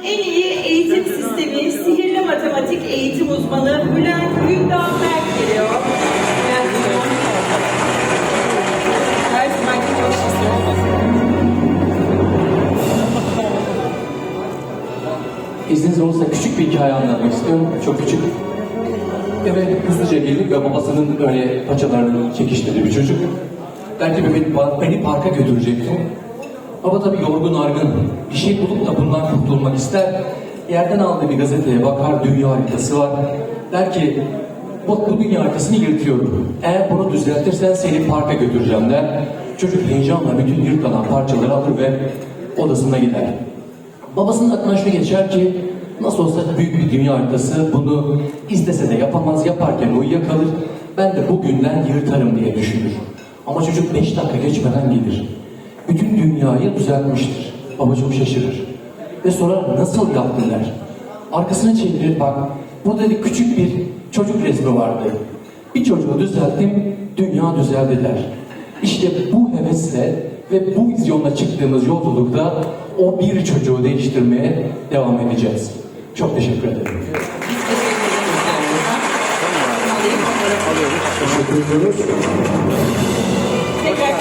En iyi eğitim sistemi sihirli matematik eğitim uzmanı Bülent Gündağ Berk geliyor. Bülent Hocam. Her zamanki çok. İzniniz olursa küçük bir hikaye anlatmak istiyorum. Çok küçük. Eve hızlıca geldik ve babasının böyle paçalarını çekiştirdi bir çocuk. Belki beni, beni parka götürecekti. Baba tabii yorgun argın. Bir şey bulup da bundan kurtulmak ister. Yerden aldığı bir gazeteye bakar, dünya haritası var. Der ki, bak bu dünya haritasını yırtıyorum. Eğer bunu düzeltirsen seni parka götüreceğim der. Çocuk heyecanla bütün yırtılan parçaları alır ve odasına gider. Babasının aklına şu geçer ki nasıl olsa büyük bir dünya haritası bunu istese de yapamaz yaparken uyuyakalır. Ben de bugünden yırtarım diye düşünür. Ama çocuk beş dakika geçmeden gelir. Bütün dünyayı düzeltmiştir. Baba çok şaşırır. Ve sorar nasıl yaptın der. Arkasını çevirir bak burada dedi küçük bir çocuk resmi vardı. Bir çocuğu düzelttim dünya düzeldi der. İşte bu hevesle ve bu vizyonla çıktığımız yolculukta o bir çocuğu değiştirmeye devam edeceğiz. Çok teşekkür ederim. Tekrar tebrik ediyorum.